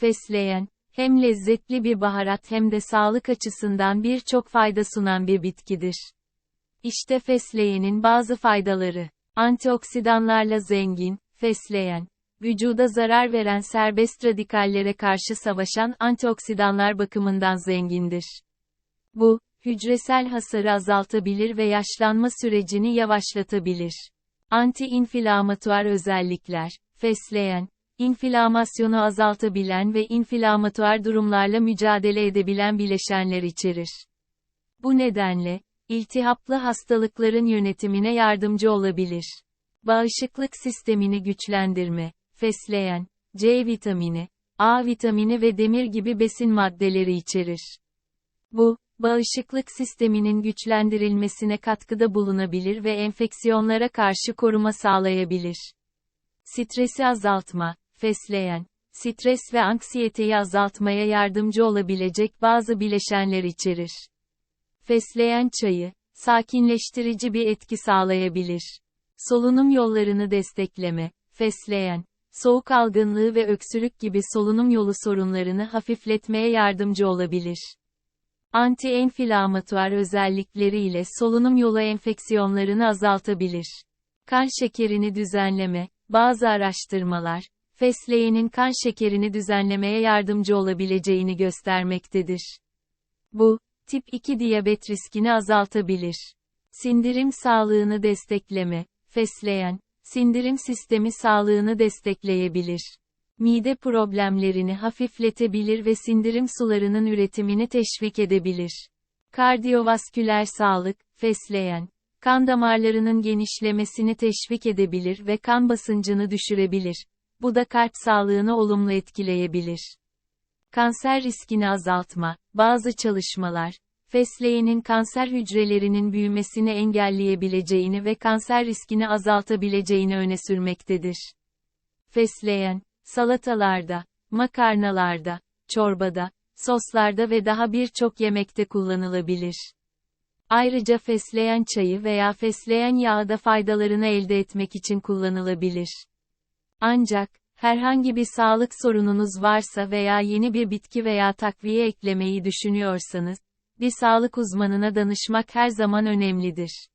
Fesleğen, hem lezzetli bir baharat hem de sağlık açısından birçok fayda sunan bir bitkidir. İşte fesleğenin bazı faydaları. Antioksidanlarla zengin, fesleğen, vücuda zarar veren serbest radikallere karşı savaşan antioksidanlar bakımından zengindir. Bu, hücresel hasarı azaltabilir ve yaşlanma sürecini yavaşlatabilir. Anti-inflamatuar özellikler, fesleğen, inflamasyonu azaltabilen ve inflamatuar durumlarla mücadele edebilen bileşenler içerir. Bu nedenle, iltihaplı hastalıkların yönetimine yardımcı olabilir. Bağışıklık sistemini güçlendirme, fesleğen, C vitamini, A vitamini ve demir gibi besin maddeleri içerir. Bu, bağışıklık sisteminin güçlendirilmesine katkıda bulunabilir ve enfeksiyonlara karşı koruma sağlayabilir. Stresi azaltma, fesleğen, stres ve anksiyeteyi azaltmaya yardımcı olabilecek bazı bileşenler içerir. Fesleğen çayı, sakinleştirici bir etki sağlayabilir. Solunum yollarını destekleme, fesleğen, soğuk algınlığı ve öksürük gibi solunum yolu sorunlarını hafifletmeye yardımcı olabilir. Anti-enflamatuar özellikleriyle solunum yolu enfeksiyonlarını azaltabilir. Kan şekerini düzenleme, bazı araştırmalar, fesleğenin kan şekerini düzenlemeye yardımcı olabileceğini göstermektedir. Bu, tip 2 diyabet riskini azaltabilir. Sindirim sağlığını destekleme, fesleğen, sindirim sistemi sağlığını destekleyebilir. Mide problemlerini hafifletebilir ve sindirim sularının üretimini teşvik edebilir. Kardiyovasküler sağlık, fesleğen, kan damarlarının genişlemesini teşvik edebilir ve kan basıncını düşürebilir. Bu da kalp sağlığını olumlu etkileyebilir. Kanser riskini azaltma, bazı çalışmalar, fesleğenin kanser hücrelerinin büyümesini engelleyebileceğini ve kanser riskini azaltabileceğini öne sürmektedir. Fesleğen, salatalarda, makarnalarda, çorbada, soslarda ve daha birçok yemekte kullanılabilir. Ayrıca fesleğen çayı veya fesleğen yağı da faydalarını elde etmek için kullanılabilir. Ancak, herhangi bir sağlık sorununuz varsa veya yeni bir bitki veya takviye eklemeyi düşünüyorsanız, bir sağlık uzmanına danışmak her zaman önemlidir.